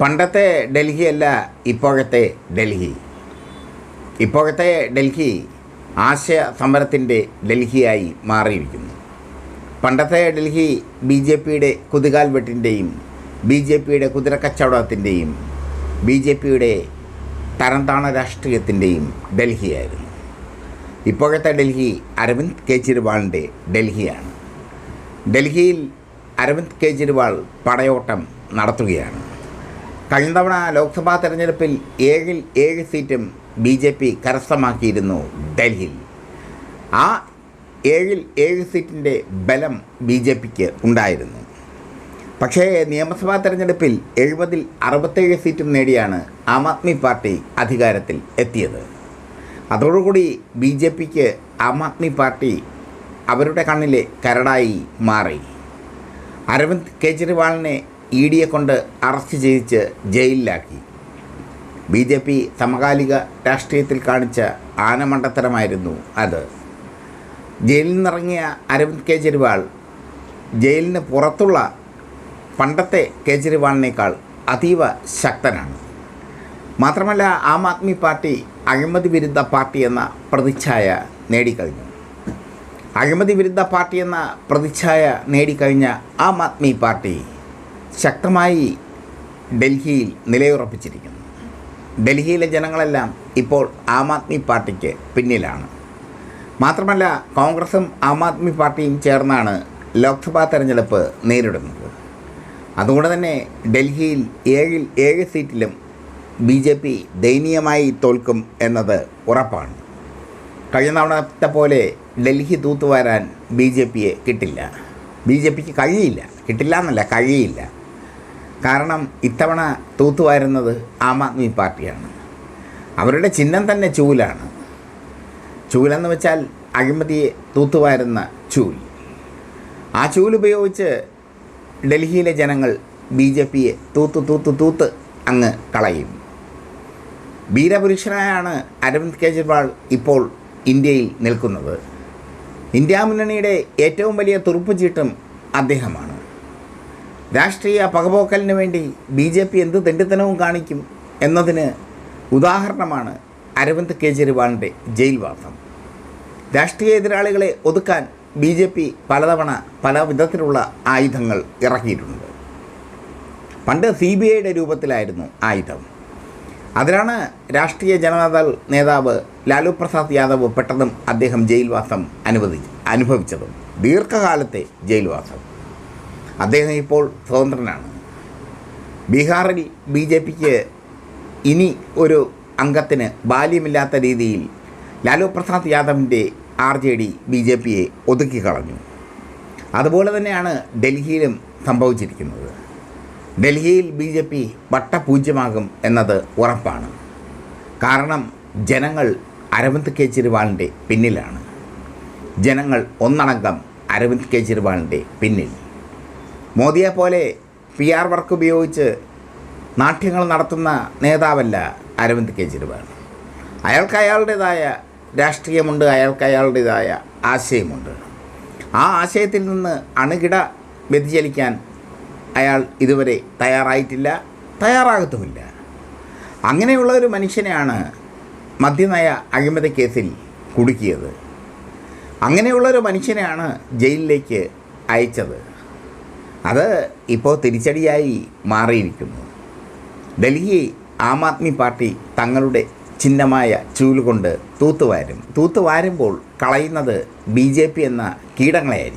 പണ്ടത്തെ ഡൽഹിയല്ല ഇപ്പോഴത്തെ ഡൽഹി. ഇപ്പോഴത്തെ ഡൽഹി ആശയ സമരത്തിന്റെ ഡൽഹിയായി മാറിയിരിക്കുന്നു. പണ്ടത്തെ ഡൽഹി ബി ജെ പിയുടെ കുതികാൽ വെട്ടിന്റെയും ബി ജെ പിയുടെ കുതിരക്കച്ചവടത്തിന്റെയും ബി ജെ പിയുടെ തരംതാണ രാഷ്ട്രീയത്തിന്റെയും ഡൽഹിയായിരുന്നു. ഇപ്പോഴത്തെ ഡൽഹി അരവിന്ദ് കെജ്രിവാളിന്റെ ഡൽഹിയാണ്. ഡൽഹിയിൽ അരവിന്ദ് കെജ്രിവാൾ പടയോട്ടം നടത്തുകയാണ്. കഴിഞ്ഞ തവണ ലോക്സഭാ തെരഞ്ഞെടുപ്പിൽ ഏഴിൽ ഏഴ് സീറ്റും ബി ജെ പി കരസ്ഥമാക്കിയിരുന്നു ഡൽഹിയിൽ. ആ ഏഴിൽ ഏഴ് സീറ്റിന്റെ ബലം ബി ജെ പിക്ക് ഉണ്ടായിരുന്നു. പക്ഷേ നിയമസഭാ തെരഞ്ഞെടുപ്പിൽ എഴുപതിൽ അറുപത്തേഴ് സീറ്റും നേടിയാണ് ആം ആദ്മി പാർട്ടി അധികാരത്തിൽ എത്തിയത്. അതോടുകൂടി ബി ജെ പിക്ക് ആം ആദ്മി പാർട്ടി അവരുടെ കണ്ണിലെ കരടായി മാറി. അരവിന്ദ് കെജ്രിവാളിനെ ഇ ഡിയെ കൊണ്ട് അറസ്റ്റ് ചെയ്യിച്ച് ജയിലിലാക്കി. ബി ജെ പി സമകാലിക രാഷ്ട്രീയത്തിൽ കാണിച്ച ആനമണ്ടത്തരമായിരുന്നു അത്. ജയിലിൽ നിന്നിറങ്ങിയ അരവിന്ദ് കേജ്രിവാൾ ജയിലിന് പുറത്തുള്ള പണ്ടത്തെ കേജ്രിവാളിനേക്കാൾ അതീവ ശക്തനാണ്. മാത്രമല്ല ആം ആദ്മി പാർട്ടി അഴിമതി വിരുദ്ധ പാർട്ടി എന്ന പ്രതിച്ഛായ നേടിക്കഴിഞ്ഞു. അഴിമതി വിരുദ്ധ പാർട്ടി എന്ന പ്രതിച്ഛായ നേടിക്കഴിഞ്ഞ ആം ആദ്മി പാർട്ടി ശക്തമായി ഡൽഹിയിൽ നിലയുറപ്പിച്ചിരിക്കുന്നു. ഡൽഹിയിലെ ജനങ്ങളെല്ലാം ഇപ്പോൾ ആം ആദ്മി പാർട്ടിക്ക് പിന്നിലാണ്. മാത്രമല്ല കോൺഗ്രസും ആം ആദ്മി പാർട്ടിയും ചേർന്നാണ് ലോക്സഭാ തെരഞ്ഞെടുപ്പ് നേരിടുന്നത്. അതുകൊണ്ട് തന്നെ ഡൽഹിയിൽ ഏഴിൽ ഏഴ് സീറ്റിലും ബി ജെ പി ദയനീയമായി തോൽക്കും എന്നത് ഉറപ്പാണ്. കഴിഞ്ഞ തവണത്തെ പോലെ ഡൽഹി തൂത്തുവാരാൻ ബി ജെ പിയെ കിട്ടില്ല. ബി ജെ പിക്ക് കഴിയില്ല. കിട്ടില്ല എന്നല്ല കഴിയില്ല. കാരണം ഇത്തവണ തൂത്തുവാരുന്നത് ആം ആദ്മി പാർട്ടിയാണ്. അവരുടെ ചിഹ്നം തന്നെ ചൂലാണ്. ചൂലെന്ന് വെച്ചാൽ അഴിമതിയെ തൂത്തുവാരുന്ന ചൂൽ. ആ ചൂൽ ഉപയോഗിച്ച് ഡൽഹിയിലെ ജനങ്ങൾ ബി ജെ പിയെ തൂത്ത് തൂത്ത് തൂത്ത് അങ്ങ് കളയും. വീരപുരുഷനായാണ് അരവിന്ദ് കെജ്രിവാൾ ഇപ്പോൾ ഇന്ത്യയിൽ നിൽക്കുന്നത്. ഇന്ത്യ മുന്നണിയുടെ ഏറ്റവും വലിയ തുറുപ്പുചീട്ടും അദ്ദേഹമാണ്. രാഷ്ട്രീയ പകപോക്കലിന് വേണ്ടി ബി ജെ പി എന്ത് തെണ്ടിത്തനവും കാണിക്കും എന്നതിന് ഉദാഹരണമാണ് അരവിന്ദ് കെജ്രിവാളിന്റെ ജയിൽവാസം രാഷ്ട്രീയ എതിരാളികളെ ഒതുക്കാൻ ബി ജെ പി പലതവണ പല വിധത്തിലുള്ള ആയുധങ്ങൾ ഇറക്കിയിട്ടുണ്ട്. പണ്ട് സി ബി ഐയുടെ രൂപത്തിലായിരുന്നു ആയുധം. അതിനാണ് രാഷ്ട്രീയ ജനതാദൾ നേതാവ് ലാലു പ്രസാദ് യാദവ് പെട്ടെന്നും അദ്ദേഹം ജയിൽവാസം അനുവദി അനുഭവിച്ചതും. ദീർഘകാലത്തെ ജയിൽവാസം. അദ്ദേഹം ഇപ്പോൾ സ്വതന്ത്രനാണ്. ബീഹാറിൽ ബി ജെ പിക്ക് ഇനി ഒരു അംഗത്തിന് ബാല്യമില്ലാത്ത രീതിയിൽ ലാലു പ്രസാദ് യാദവിന്റെ R J D B J പിയെ ഒതുക്കിക്കളഞ്ഞു അതുപോലെ തന്നെയാണ് ഡൽഹിയിലും സംഭവിച്ചിരിക്കുന്നത്. ഡൽഹിയിൽ ബി ജെ പി വട്ടപൂജ്യമാകും എന്നത് ഉറപ്പാണ്. കാരണം ജനങ്ങൾ അരവിന്ദ് കെജ്രിവാളിന്റെ പിന്നിലാണ്. ജനങ്ങൾ ഒന്നടങ്കം അരവിന്ദ് കെജ്രിവാളിന്റെ പിന്നിൽ. മോദിയെ പോലെ പി ആർ വർക്ക് ഉപയോഗിച്ച് നാട്യങ്ങൾ നടത്തുന്ന നേതാവല്ല അരവിന്ദ് കെജ്രിവാൾ. അയാൾക്ക് അയാളുടേതായ രാഷ്ട്രീയമുണ്ട് അയാൾക്ക് അയാളുടേതായ ആശയമുണ്ട്. ആ ആശയത്തിൽ നിന്ന് അണുകിട വ്യതിചലിക്കാൻ അയാൾ ഇതുവരെ തയ്യാറായിട്ടില്ല തയ്യാറാകത്തുമില്ല. അങ്ങനെയുള്ള ഒരു മനുഷ്യനെയാണ് മദ്യനയ അഴിമതി കേസിൽ കുടുക്കിയത്. അങ്ങനെയുള്ളൊരു മനുഷ്യനെയാണ് ജയിലിലേക്ക് അയച്ചത്. അത് ഇപ്പോൾ തിരിച്ചടിയായി മാറിയിരിക്കുന്നു. ഡൽഹി ആം ആദ്മി പാർട്ടി തങ്ങളുടെ ചിഹ്നമായ ചൂലുകൊണ്ട് തൂത്തുവാരും. തൂത്തുവാരുമ്പോൾ കളയുന്നത് ബി ജെ പി എന്ന കീടങ്ങളെയായിരിക്കും.